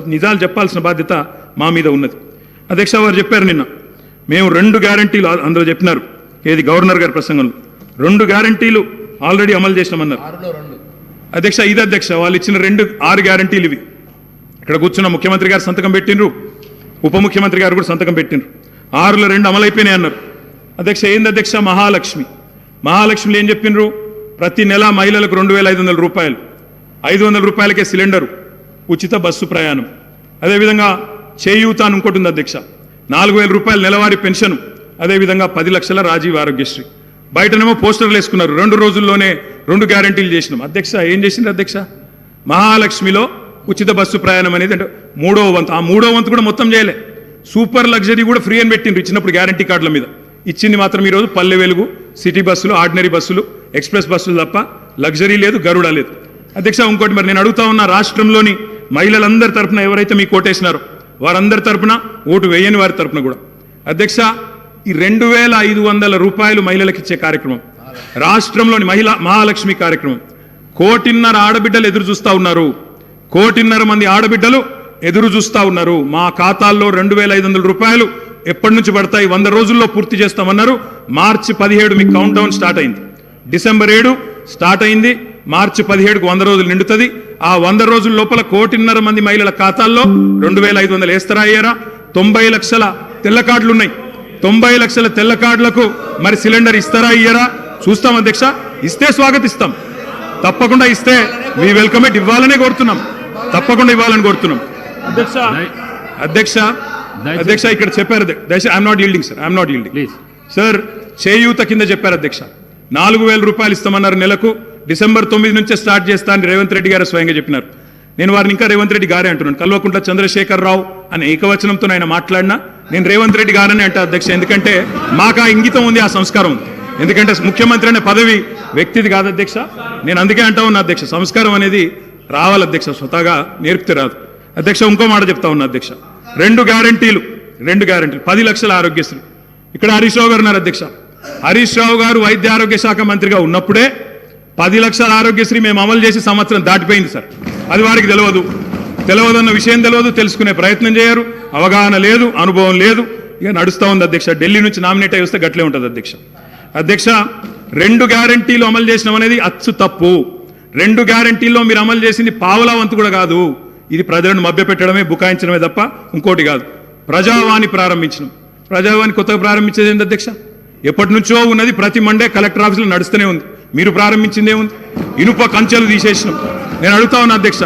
నిజాలు చెప్పాల్సిన బాధ్యత మా మీద ఉన్నది. అధ్యక్ష వారు చెప్పారు నిన్న. మేము రెండు గ్యారంటీలు అందులో చెప్పినారు. ఏది గవర్నర్ గారి ప్రసంగంలో. రెండు గ్యారంటీలు ఆల్రెడీ అమలు చేసినామన్నారు. అధ్యక్ష ఇది అధ్యక్ష వాళ్ళు ఇచ్చిన రెండు ఆరు గ్యారంటీలు ఇవి. ఇక్కడ కూర్చున్న ముఖ్యమంత్రి గారు సంతకం పెట్టినరు ఉప ముఖ్యమంత్రి గారు కూడా సంతకం పెట్టినరు ఆరులో రెండు అమలైపోయినాయి అన్నారు. అధ్యక్ష ఏంది అధ్యక్ష? మహాలక్ష్మి. మహాలక్ష్మిలో ఏం చెప్పినరు ప్రతి నెల మహిళలకు రెండు వేల ఐదు వందల రూపాయలు. ఐదు వందల రూపాయలకే సిలిండరు. ఉచిత బస్సు ప్రయాణం. అదేవిధంగా చేయూత అని ఇంకోటి ఉంది అధ్యక్ష. నాలుగు వేల రూపాయల నెలవారీ పెన్షన్ అదేవిధంగా పది లక్షల రాజీవ్ ఆరోగ్యశ్రీ. బయటనేమో పోస్టర్లు వేసుకున్నారు. రెండు రోజుల్లోనే రెండు గ్యారంటీలు చేసినాం. అధ్యక్ష ఏం చేసిండ్రు అధ్యక్ష? మహాలక్ష్మిలో ఉచిత బస్సు ప్రయాణం అనేది అంటే మూడవ వంతు. ఆ మూడవ వంతు కూడా మొత్తం చేయలే. సూపర్ లగ్జరీ కూడా ఫ్రీ అని పెట్టిండ్రు ఇచ్చినప్పుడు గ్యారంటీ కార్డుల మీద. ఇచ్చింది మాత్రం ఈరోజు పల్లె వెలుగు సిటీ బస్సులు ఆర్డినరీ బస్సులు ఎక్స్ప్రెస్ బస్సులు తప్ప లగ్జరీ లేదు గరుడ లేదు. అధ్యక్ష ఇంకోటి మరి నేను అడుగుతా ఉన్న రాష్ట్రంలోని మహిళలందరి తరపున ఎవరైతే మీకు ఓటేసినారో వారందరి తరపున ఓటు వేయని వారి తరపున కూడా. అధ్యక్ష ఈ రెండు వేల ఐదు వందల రూపాయలు మహిళలకు ఇచ్చే కార్యక్రమం. రాష్ట్రంలోని మహిళా మహాలక్ష్మి కార్యక్రమం. కోటిన్నర ఆడబిడ్డలు ఎదురు చూస్తా ఉన్నారు. కోటిన్నర మంది ఆడబిడ్డలు ఎదురు చూస్తా ఉన్నారు. మా ఖాతాల్లో రెండు వేల ఐదు వందల రూపాయలు ఎప్పటి నుంచి పడతాయి? వంద రోజుల్లో పూర్తి చేస్తామన్నారు. మార్చి పదిహేడు మీకు కౌంట్ డౌన్ స్టార్ట్ అయింది. డిసెంబర్ ఏడు స్టార్ట్ అయింది. మార్చి పదిహేడుకు వంద రోజులు నిండుతుంది. ఆ వంద రోజుల లోపల కోటిన్నర మంది మహిళల ఖాతాల్లో రెండు వేల ఐదు వందలు వేస్తారా అయ్యారా తొంభై లక్షల తెల్ల కార్డులు ఉన్నాయి తొంభై లక్షల తెల్ల కార్డులకు మరి సిలిండర్ ఇస్తారా ఇయ్యరా చూస్తాం అధ్యక్ష. ఇస్తే స్వాగతిస్తాం. తప్పకుండా ఇస్తే మీ వెల్కమ్ ఇట్ ఇవ్వాలనే కోరుతున్నాం. తప్పకుండా ఇవ్వాలని కోరుతున్నాం. అధ్యక్ష. అధ్యక్ష. అధ్యక్ష ఇక్కడ చెప్పారు దయచేసి I'm not yielding sir I'm not yielding sir చేయూత కింద చెప్పారు అధ్యక్ష. నాలుగు వేల రూపాయలు ఇస్తామన్నారు నెలకు. డిసెంబర్ తొమ్మిది నుంచే స్టార్ట్ చేస్తా అని రేవంత్ రెడ్డి గారు స్వయంగా చెప్పినారు. నేను వారిని ఇంకా రేవంత్ రెడ్డి గారే అంటున్నాను. కల్వకుంట్ల చంద్రశేఖర్ రావు అనే ఏకవచనంతో ఆయన మాట్లాడినా నేను రేవంత్ రెడ్డి గారని అంటే అధ్యక్ష. ఎందుకంటే మాకు ఆ ఇంగితం ఉంది ఆ సంస్కారం ఉంది. ఎందుకంటే ముఖ్యమంత్రి అనే పదవి వ్యక్తిది కాదు అధ్యక్ష. నేను అందుకే అంటా ఉన్నా అధ్యక్ష. సంస్కారం అనేది రావాలి అధ్యక్ష. స్వతహాగా నేర్పితే రాదు. అధ్యక్ష ఇంకో మాట చెప్తా ఉన్నా అధ్యక్ష. రెండు గ్యారంటీలు రెండు గ్యారంటీలు. పది లక్షల ఆరోగ్యశ్రీ. ఇక్కడ హరీష్ రావు గారు ఉన్నారు అధ్యక్ష. హరీష్ రావు గారు వైద్య ఆరోగ్య శాఖ మంత్రిగా ఉన్నప్పుడే పది లక్షల ఆరోగ్యశ్రీ మేము అమలు చేసి సంవత్సరం దాటిపోయింది సార్. అది వారికి తెలియదు తెలియదన్న విషయం తెలియదు తెలుసుకునే ప్రయత్నం చేయరు. అవగాహన లేదు అనుభవం లేదు. ఇక నడుస్తూ ఉంది అధ్యక్ష. ఢిల్లీ నుంచి నామినేట్ అయి వస్తే గట్లే ఉంటుంది అధ్యక్ష. అధ్యక్ష రెండు గ్యారంటీలు అమలు చేసినాం అనేది అచ్చు తప్పు. రెండు గ్యారంటీల్లో మీరు అమలు చేసింది పావులా వంతు కూడా కాదు. ఇది ప్రజలను మభ్యపెట్టడమే బుకాయించడమే తప్ప ఇంకోటి కాదు. ప్రజావాణి ప్రారంభించడం ప్రజావాణి కొత్తగా ప్రారంభించేది ఏంటి అధ్యక్ష? ఎప్పటి నుంచో ఉన్నది ప్రతి మండే కలెక్టర్ ఆఫీసులో నడుస్తూనే ఉంది. మీరు ప్రారంభించిందే ఉంది. ఇనుప కంచెలు తీసేసినాం. నేను అడుగుతా ఉన్నా అధ్యక్ష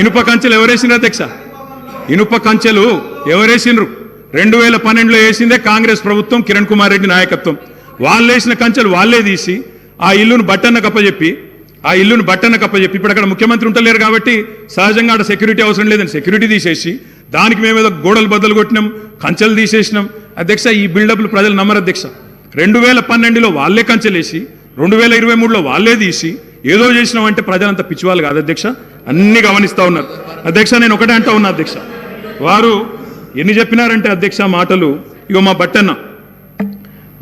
ఇనుప కంచెలు ఎవరేసినారు అధ్యక్ష? ఇనుప కంచెలు ఎవరేసిండ్రు రెండు వేల పన్నెండులో వేసిందే కాంగ్రెస్ ప్రభుత్వం కిరణ్ కుమార్ రెడ్డి నాయకత్వం. వాళ్ళు వేసిన కంచెలు వాళ్ళే తీసి ఆ ఇల్లును బట్టన్న కప్పజెప్పి ఆ ఇల్లును బట్టన్న కప్పజెప్పి ఇప్పుడు అక్కడ ముఖ్యమంత్రి ఉంటలేరు కాబట్టి సహజంగా అక్కడ సెక్యూరిటీ అవసరం లేదని సెక్యూరిటీ తీసేసి దానికి మేము ఏదో గోడలు బద్దలు కొట్టినాం కంచెలు తీసేసినాం. అధ్యక్ష ఈ బిల్డప్లు ప్రజలు నమ్మరు అధ్యక్ష. రెండు వేల పన్నెండులో వాళ్ళే కంచెలేసి రెండు వేల ఇరవై మూడులో వాళ్ళే తీసి ఏదో చేసినామంటే ప్రజలంతా పిచ్చివాళ్ళు కాదు అధ్యక్ష. అన్ని గమనిస్తా ఉన్నారు. అధ్యక్ష నేను ఒకటే అంటా ఉన్నా అధ్యక్ష. వారు ఎన్ని చెప్పినారంటే అధ్యక్ష మాటలు ఇగో మా బట్టన్న.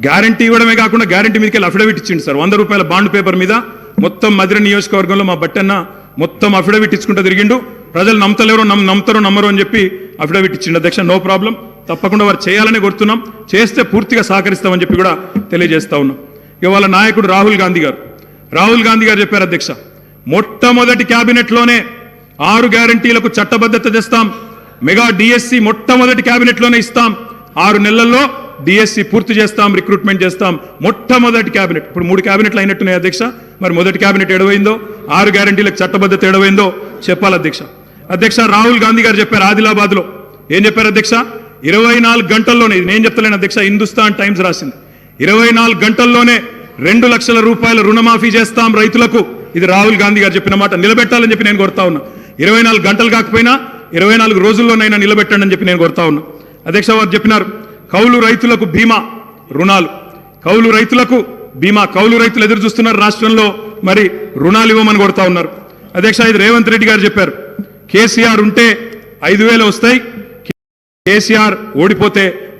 గ్యారంటీ ఇవ్వడమే కాకుండా గ్యారంటీ మీదకి అఫిడవిట్ ఇచ్చింది సార్. వంద రూపాయల బాండ్ పేపర్ మీద మొత్తం మధుర నియోజకవర్గంలో మా బట్టన్న మొత్తం అఫిడవిట్ ఇచ్చుకుంటూ తిరిగిండు. ప్రజలు నమ్మతలేరు నమ్ నమ్ముతారు నమ్మరు అని చెప్పి అఫిడవిట్ ఇచ్చిండు అధ్యక్ష. No problem. తప్పకుండా వారు చేయాలని కోరుతున్నాం. చేస్తే పూర్తిగా సహకరిస్తామని చెప్పి కూడా తెలియజేస్తా ఉన్నాం. ఇవాళ నాయకుడు రాహుల్ గాంధీ గారు. రాహుల్ గాంధీ గారు చెప్పారు అధ్యక్ష మొట్టమొదటి క్యాబినెట్లోనే ఆరు గ్యారంటీలకు చట్టబద్ధత తెస్తాం మెగా డిఎస్సి మొట్టమొదటి క్యాబినెట్లోనే ఇస్తాం ఆరు నెలల్లో డిఎస్సి పూర్తి చేస్తాం రిక్రూట్మెంట్ చేస్తాం మొట్టమొదటి క్యాబినెట్. ఇప్పుడు మూడు క్యాబినెట్లు అయినట్టున్నాయి అధ్యక్ష మరి మొదటి క్యాబినెట్ ఎడవైందో ఆరు గ్యారంటీలకు చట్టబద్ధత ఎడవైందో చెప్పాలి అధ్యక్ష. అధ్యక్ష రాహుల్ గాంధీ గారు చెప్పారు ఆదిలాబాద్లో ఏం చెప్పారు అధ్యక్ష? ఇరవై నాలుగు గంటల్లోనే నేను చెప్తలేను అధ్యక్ష హిందుస్థాన్ టైమ్స్ రాసింది. ఇరవై నాలుగు గంటల్లోనే రెండు లక్షల రూపాయల రుణమాఫీ చేస్తాం రైతులకు. ఇది రాహుల్ గాంధీ గారు చెప్పిన మాట నిలబెట్టాలని చెప్పి నేను కోరుతా ఉన్నా. ఇరవై నాలుగు గంటలు కాకపోయినా ఇరవై నాలుగు రోజుల్లోనైనా నిలబెట్టండి అని చెప్పి నేను కోరుతా ఉన్నా. అధ్యక్ష వారు చెప్పినారు కౌలు రైతులకు బీమా రుణాలు. కౌలు రైతులకు బీమా కౌలు రైతులు ఎదురు చూస్తున్నారు రాష్ట్రంలో మరి రుణాలు ఇవ్వమని కొడతా ఉన్నారు. అధ్యక్ష ఇది రేవంత్ రెడ్డి గారు చెప్పారు కేసీఆర్ ఉంటే ఐదు వేలు వస్తాయి కేసీఆర్ ఓడిపోతే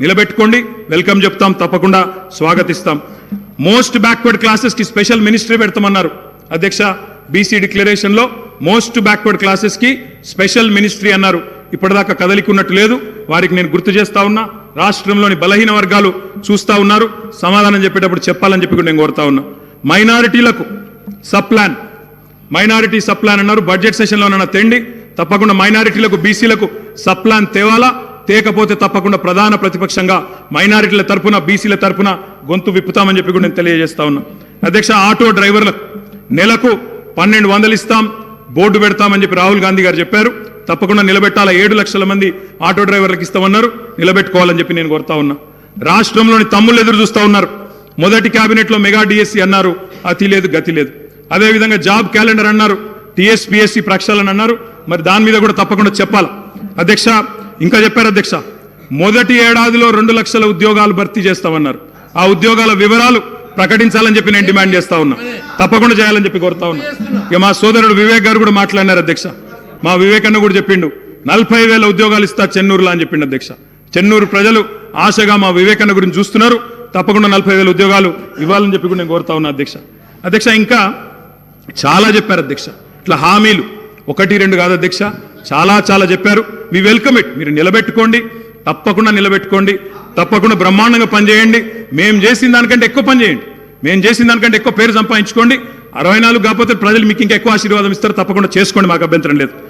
నిలబెట్టుకోండి. వెల్కమ్ చెప్తాం తప్పకుండా స్వాగతిస్తాం. మోస్ట్ బ్యాక్వర్డ్ క్లాసెస్కి స్పెషల్ మినిస్ట్రీ పెడతామన్నారు. అధ్యక్ష బీసీ డిక్లరేషన్లో మోస్ట్ బ్యాక్వర్డ్ క్లాసెస్కి స్పెషల్ మినిస్ట్రీ అన్నారు. ఇప్పటిదాకా కదలికున్నట్టు లేదు. వారికి నేను గుర్తు చేస్తా ఉన్నా రాష్ట్రంలోని బలహీన వర్గాలు చూస్తా ఉన్నారు. సమాధానం చెప్పేటప్పుడు చెప్పాలని చెప్పి నేను కోరుతా ఉన్నా. మైనారిటీలకు సప్లాన్. మైనారిటీ సప్లాన్ అన్నారు. బడ్జెట్ సెషన్లో ఉన్న తెండి తప్పకుండా మైనారిటీలకు బీసీలకు సప్లాన్ తేవాలా? తేకపోతే తప్పకుండా ప్రధాన ప్రతిపక్షంగా మైనారిటీల తరపున బీసీల తరపున గొంతు విప్పుతామని చెప్పి కూడా నేను తెలియజేస్తా ఉన్నా. అధ్యక్ష ఆటో డ్రైవర్లకు నెలకు పన్నెండు వందలు ఇస్తాం బోర్డు పెడతామని చెప్పి రాహుల్ గాంధీ గారు చెప్పారు. తప్పకుండా నిలబెట్టాల ఏడు లక్షల మంది ఆటో డ్రైవర్లకు ఇస్తామన్నారు. నిలబెట్టుకోవాలని చెప్పి నేను కోరుతా ఉన్నా. రాష్ట్రంలోని తమ్ముళ్ళు ఎదురు చూస్తా ఉన్నారు. మొదటి క్యాబినెట్లో మెగా డిఎస్సి అన్నారు. అతి లేదు గతి లేదు. అదేవిధంగా జాబ్ క్యాలెండర్ అన్నారు. టీఎస్పీఎస్సీ ప్రక్షాళన అన్నారు. మరి దాని మీద కూడా తప్పకుండా చెప్పాలి? అధ్యక్ష ఇంకా చెప్పారు అధ్యక్ష మొదటి ఏడాదిలో రెండు లక్షల ఉద్యోగాలు భర్తీ చేస్తామన్నారు. ఆ ఉద్యోగాల వివరాలు ప్రకటించాలని చెప్పి నేను డిమాండ్ చేస్తా ఉన్నా. తప్పకుండా చేయాలని చెప్పి కోరుతా ఉన్నా. ఇక మా సోదరుడు వివేక్ గారు కూడా మాట్లాడినారు అధ్యక్ష. మా వివేక్ అన్న కూడా చెప్పిండు నలభై వేల ఉద్యోగాలు ఇస్తా చెన్నూరులో అని చెప్పిండు అధ్యక్ష. చెన్నూరు ప్రజలు ఆశగా మా వివేకన్న గురించి చూస్తున్నారు. తప్పకుండా నలభై వేల ఉద్యోగాలు ఇవ్వాలని చెప్పి కూడా నేను కోరుతా ఉన్నా అధ్యక్ష. అధ్యక్ష ఇంకా చాలా చెప్పారు అధ్యక్ష. ఇట్లా హామీలు ఒకటి రెండు కాదు అధ్యక్ష. చాలా చాలా చెప్పారు. వి వెల్కమ్ ఇట్ మీరు నిలబెట్టుకోండి. తప్పకుండా నిలబెట్టుకోండి. తప్పకుండా బ్రహ్మాండంగా పనిచేయండి. మేము చేసిన దానికంటే ఎక్కువ పని చేయండి. మేము చేసిన దానికంటే ఎక్కువ పేరు సంపాదించుకోండి. అరవై నాలుగు కాకపోతే ప్రజలు మీకు ఇంకా ఎక్కువ ఆశీర్వాదం ఇస్తారు. తప్పకుండా చేసుకోండి. మాకు అభ్యంతరం లేదు.